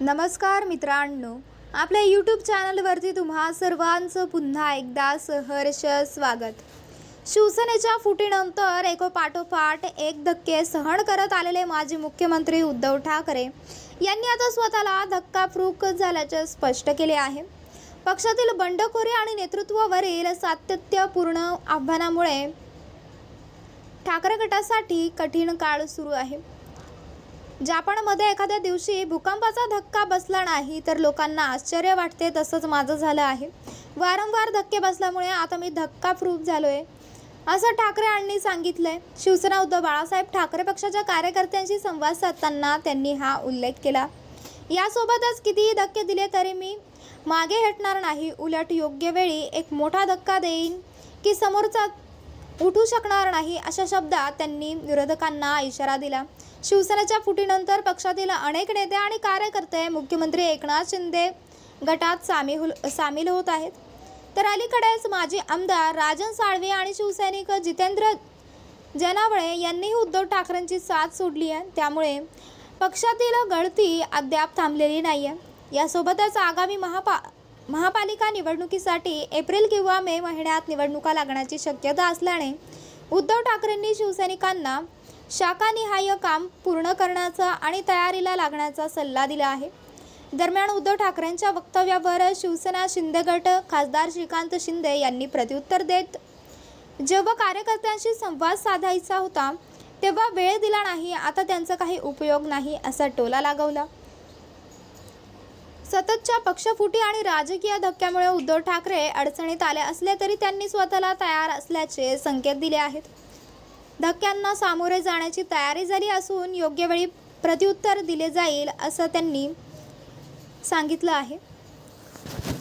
नमस्कार मित्रांनो आपल्या यूट्यूब चॅनलवरती तुम्हा सर्वांचं पुन्हा एकदा सहर्ष स्वागत. शिवसेनेच्या फुटीनंतर एकोपाठोपाठ एक धक्के सहन करत आलेले माजी मुख्यमंत्री उद्धव ठाकरे यांनी आता स्वतःला धक्काफ्रूक झाल्याचे स्पष्ट केले आहे. पक्षातील बंडखोरी आणि नेतृत्वावरील सातत्यपूर्ण आव्हानामुळे ठाकरे गटासाठी कठीण काळ सुरू आहे. जापानमध्ये एखाद्या दिवशी भूकंपाचा धक्का बसला नाही तर लोकांना आश्चर्य वाटते तसंच माझं झालं आहे. वारंवार धक्के बसल्यामुळे आता मी धक्का प्रूफ झालो आहे असं ठाकरे यांनी आहे शिवसेना उद्धव बाळासाहेब ठाकरे पक्षाच्या कार्यकर्त्यांशी संवाद साधताना त्यांनी हा उल्लेख केला. यासोबतच कितीही धक्के दिले तरी मी मागे हटणार नाही. उलट योग्य वेळी एक मोठा धक्का देईन की समोरचा उठू शकणार नाही अशा शब्दात त्यांनी विरोधकांना इशारा दिला. शिवसेनेच्या फुटीनंतर पक्षातील अनेक नेते आणि कार्यकर्ते मुख्यमंत्री एकनाथ शिंदे गटात सामील सामील होत आहेत. तर अलीकडेच माजी आमदार राजन साळवे आणि शिवसैनिक जितेंद्र जनावळे यांनीही उद्धव ठाकरेंची साथ सोडली आहे. त्यामुळे पक्षातील गळती अद्याप थांबलेली नाही आहे यासोबतच आगामी महापा महापालिका निवडणुकीसाठी एप्रिल किंवा मे महिन्यात निवडणुका लागण्याची शक्यता असल्याने उद्धव ठाकरेंनी शिवसैनिकांना शाखानिहाय काम पूर्ण करण्याचा आणि तयारीला लागण्याचा सल्ला दिला आहे. दरम्यान उद्धव ठाकरेंच्या वक्तव्यावर शिवसेना शिंदे गट खासदार श्रीकांत शिंदे यांनी प्रत्युत्तर देत जेव्हा कार्यकर्त्यांशी संवाद साधायचा होता तेव्हा वेळ दिला नाही आता त्यांचा काही उपयोग नाही असा टोला लागवला. सततच्या पक्षफुटी आणि राजकीय धक्क्यामुळे उद्धव ठाकरे अडचणीत आले असले तरी त्यांनी स्वतःला तयार असल्याचे संकेत दिले आहेत. धक्क्यांना सामोरे जाण्याची तयारी झाली असून योग्य वेळी प्रत्युत्तर दिले जाईल असं त्यांनी सांगितलं आहे.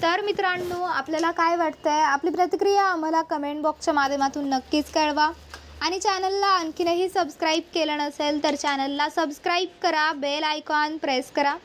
तर मित्रांनो आपल्याला काय वाटतंय? आपली प्रतिक्रिया आम्हाला कमेंट बॉक्सच्या माध्यमातून नक्कीच कळवा. आणि चॅनलला आणखीनही सबस्क्राईब केलं नसेल तर चॅनलला सबस्क्राईब करा बेल आयकॉन प्रेस करा.